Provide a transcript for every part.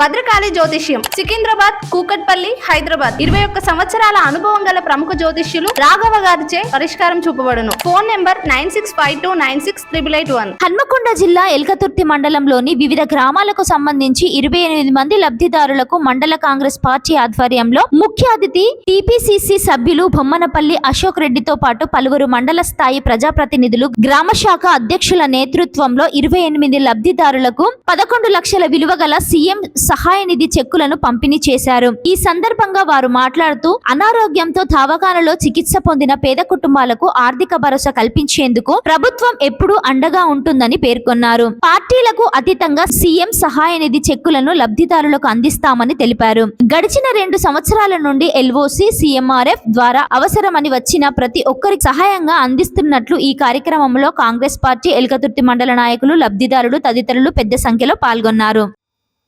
భద్రకాళి జ్యోతిష్యం సికింద్రాబాద్ కూకట్పల్లి హైదరాబాద్. ఇరవై ఒక్క సంవత్సరాల అనుభవం గల ప్రముఖ జ్యోతిష్యులు రాఘవ గారిచే పరిష్కారం చూపబడును. Phone number nine six five two nine six triple eight one. Hanamkonda జిల్లా ఎల్కతుర్తి మండలంలోని వివిధ గ్రామాలకు సంబంధించి ఇరవై ఎనిమిది మంది లబ్ధిదారులకు మండల కాంగ్రెస్ పార్టీ ఆధ్వర్యంలో ముఖ్య అతిథి టిపిసిసి సభ్యులు బొమ్మనపల్లి అశోక్ రెడ్డితో పాటు పలువురు మండల స్థాయి ప్రజాప్రతినిధులు గ్రామ శాఖ అధ్యక్షుల నేతృత్వంలో ఇరవై ఎనిమిది లబ్ధిదారులకు పదకొండు లక్షల విలువ గల సీఎం సహాయ నిధి చెక్కులను పంపిణీ చేశారు. ఈ సందర్భంగా వారు మాట్లాడుతూ అనారోగ్యంతో దవాఖానలో చికిత్స పొందిన పేద కుటుంబాలకు ఆర్థిక భరోసా కల్పించేందుకు ప్రభుత్వం ఎప్పుడూ అండగా ఉంటుందని పేర్కొన్నారు. పార్టీలకు అతీతంగా సీఎం సహాయ నిధి చెక్కులను లబ్ధిదారులకు అందిస్తామని తెలిపారు. గడిచిన రెండు సంవత్సరాల నుండి ఎల్ఓసి సీఎంఆర్ఎఫ్ ద్వారా అవసరమని వచ్చిన ప్రతి ఒక్కరికి సహాయంగా అందిస్తున్నట్లు ఈ కార్యక్రమంలో కాంగ్రెస్ పార్టీ ఎల్కతుర్తి మండల నాయకులు లబ్ధిదారులు తదితరులు పెద్ద సంఖ్యలో పాల్గొన్నారు.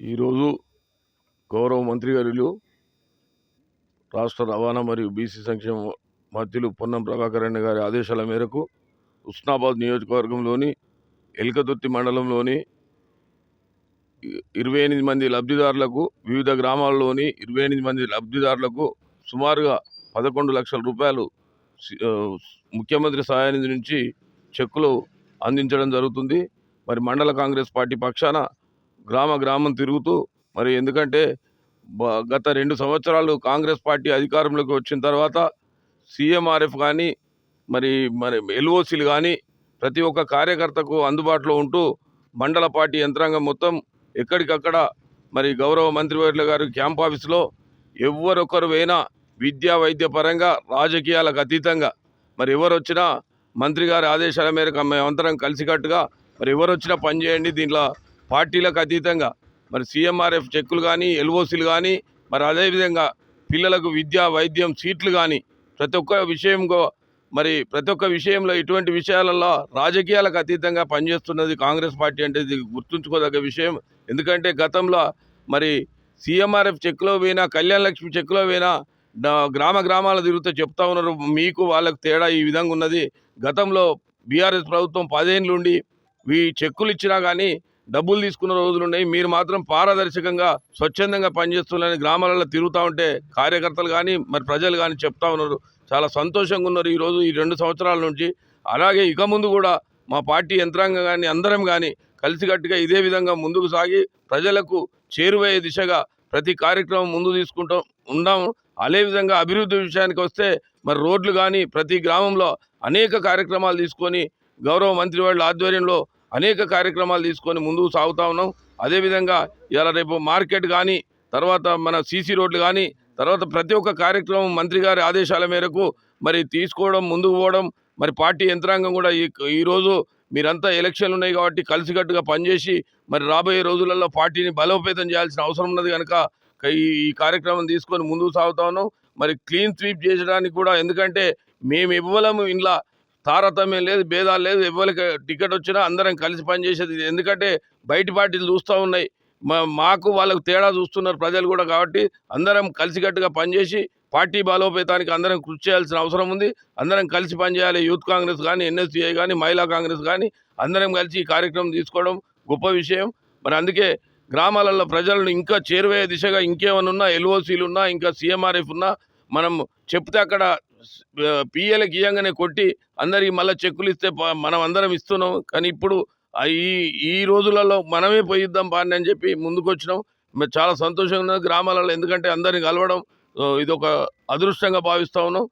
ఈరోజు గౌరవ మంత్రి గారులు రాష్ట్ర రవాణా మరియు బీసీ సంక్షేమ మంత్రులు పొన్నం ప్రభాకర్ రెడ్డి గారి ఆదేశాల మేరకు ఉస్నాబాద్ నియోజకవర్గంలోని ఎల్కతుర్తి మండలంలోని ఇరవై ఎనిమిది మంది లబ్ధిదారులకు వివిధ గ్రామాల్లోని ఇరవై ఎనిమిది మంది లబ్ధిదారులకు సుమారుగా పదకొండు లక్షల రూపాయలు సి- ముఖ్యమంత్రి సహాయానిధి నుంచి చెక్కులు అందించడం జరుగుతుంది. మరి మండల కాంగ్రెస్ పార్టీ పక్షాన గ్రామ గ్రామం తిరుగుతూ మరి ఎందుకంటే బ- గత రెండు సంవత్సరాలు కాంగ్రెస్ పార్టీ అధికారంలోకి వచ్చిన తర్వాత సీఎంఆర్ఎఫ్ కానీ మరి మరి ఎల్ఓసీలు కానీ ప్రతి ఒక్క కార్యకర్తకు అందుబాటులో ఉంటూ మండల పార్టీ యంత్రాంగం మొత్తం ఎక్కడికక్కడ మరి గౌరవ మంత్రివర్యుల గారి క్యాంప్ ఆఫీసులో ఎవరొకరు అయినా విద్యా వైద్య పరంగా రాజకీయాలకు అతీతంగా మరి ఎవరు వచ్చినా మంత్రి గారి ఆదేశాల మేరకు మేమంతరం కలిసికట్టుగా మరి ఎవరు వచ్చినా పనిచేయండి దీంట్లో పార్టీలకు అతీతంగా మరి సీఎంఆర్ఎఫ్ చెక్కులు కానీ ఎల్ఓసీలు కానీ మరి అదేవిధంగా పిల్లలకు విద్య వైద్యం సీట్లు కానీ ప్రతి ఒక్క విషయంకో మరి ప్రతి ఒక్క విషయంలో ఇటువంటి విషయాలలో రాజకీయాలకు అతీతంగా పనిచేస్తున్నది కాంగ్రెస్ పార్టీ అంటే ఇది గుర్తుంచుకోదగ్గ విషయం. ఎందుకంటే గతంలో మరి సీఎంఆర్ఎఫ్ చెక్కులో పోయినా కళ్యాణ లక్ష్మి చెక్కులో పోయినా గ్రామ గ్రామాల తిరుగుతూ చెప్తా ఉన్నారు మీకు వాళ్ళకు తేడా ఈ విధంగా ఉన్నది. గతంలో బీఆర్ఎస్ ప్రభుత్వం పదేళ్ళు ఉండి ఈ చెక్కులు ఇచ్చినా కానీ డబ్బులు తీసుకున్న రోజులు ఉన్నాయి. మీరు మాత్రం పారదర్శకంగా స్వచ్ఛందంగా పనిచేస్తున్నారని గ్రామాలలో తిరుగుతూ ఉంటే కార్యకర్తలు కానీ మరి ప్రజలు కానీ చెప్తా ఉన్నారు. చాలా సంతోషంగా ఉన్నారు ఈరోజు ఈ రెండు సంవత్సరాల నుంచి. అలాగే ఇక ముందు కూడా మా పార్టీ యంత్రాంగం కానీ అందరం కానీ కలిసికట్టుగా ఇదే విధంగా ముందుకు సాగి ప్రజలకు చేరువయ్యే దిశగా ప్రతి కార్యక్రమం ముందు తీసుకుంటాం ఉన్నాము అదేవిధంగా అభివృద్ధి విషయానికి వస్తే మరి రోడ్లు కానీ ప్రతి గ్రామంలో అనేక కార్యక్రమాలు తీసుకొని గౌరవ మంత్రి వాళ్ళ ఆధ్వర్యంలో అనేక కార్యక్రమాలు తీసుకొని ముందుకు సాగుతూ ఉన్నాం. అదేవిధంగా ఇలా రేపు మార్కెట్ కానీ తర్వాత మన సీసీ రోడ్లు కానీ తర్వాత ప్రతి ఒక్క కార్యక్రమం మంత్రి గారి ఆదేశాల మేరకు మరి తీసుకోవడం ముందుకు పోవడం మరి పార్టీ యంత్రాంగం కూడా ఈ ఈరోజు మీరంతా ఎలక్షన్లు ఉన్నాయి కాబట్టి కలిసికట్టుగా పనిచేసి మరి రాబోయే రోజులలో పార్టీని బలోపేతం చేయాల్సిన అవసరం ఉన్నది కనుక ఈ ఈ కార్యక్రమం తీసుకొని ముందుకు సాగుతా ఉన్నాం. మరి క్లీన్ స్వీప్ చేయడానికి కూడా ఎందుకంటే మేము ఇవ్వలేము ఇంట్లో తారతమ్యం లేదు భేదాలు లేదు. ఎవరికి టికెట్ వచ్చినా అందరం కలిసి పనిచేసేది ఎందుకంటే బయట పార్టీలు చూస్తూ ఉన్నాయి. మా మాకు వాళ్ళకు తేడా చూస్తున్నారు ప్రజలు కూడా కాబట్టి అందరం కలిసికట్టుగా పనిచేసి పార్టీ బలోపేతానికి అందరం కృషి చేయాల్సిన అవసరం ఉంది. అందరం కలిసి పనిచేయాలి యూత్ కాంగ్రెస్ కానీ ఎన్ఎస్సీఐ కానీ మహిళా కాంగ్రెస్ కానీ అందరం కలిసి ఈ కార్యక్రమం తీసుకోవడం గొప్ప విషయం. మరి అందుకే గ్రామాలలో ప్రజలను ఇంకా చేరువయ్యే దిశగా ఇంకేమైనా ఉన్నా ఎల్ఓసీలు ఉన్నా ఇంకా సీఎంఆర్ఎఫ్ ఉన్నా మనం చెప్తే అక్కడ పిఎలకి ఇయ్యంగానే కొట్టి అందరికి మళ్ళీ చెక్కులు ఇస్తే మనం అందరం ఇస్తున్నాం. కానీ ఇప్పుడు ఈ ఈ రోజులలో మనమే పోయిద్దాం పాని అని చెప్పి ముందుకొచ్చినాం. చాలా సంతోషంగా ఉన్నది గ్రామాలలో ఎందుకంటే అందరిని కలవడం ఇది ఒక అదృష్టంగా భావిస్తూ ఉన్నాం.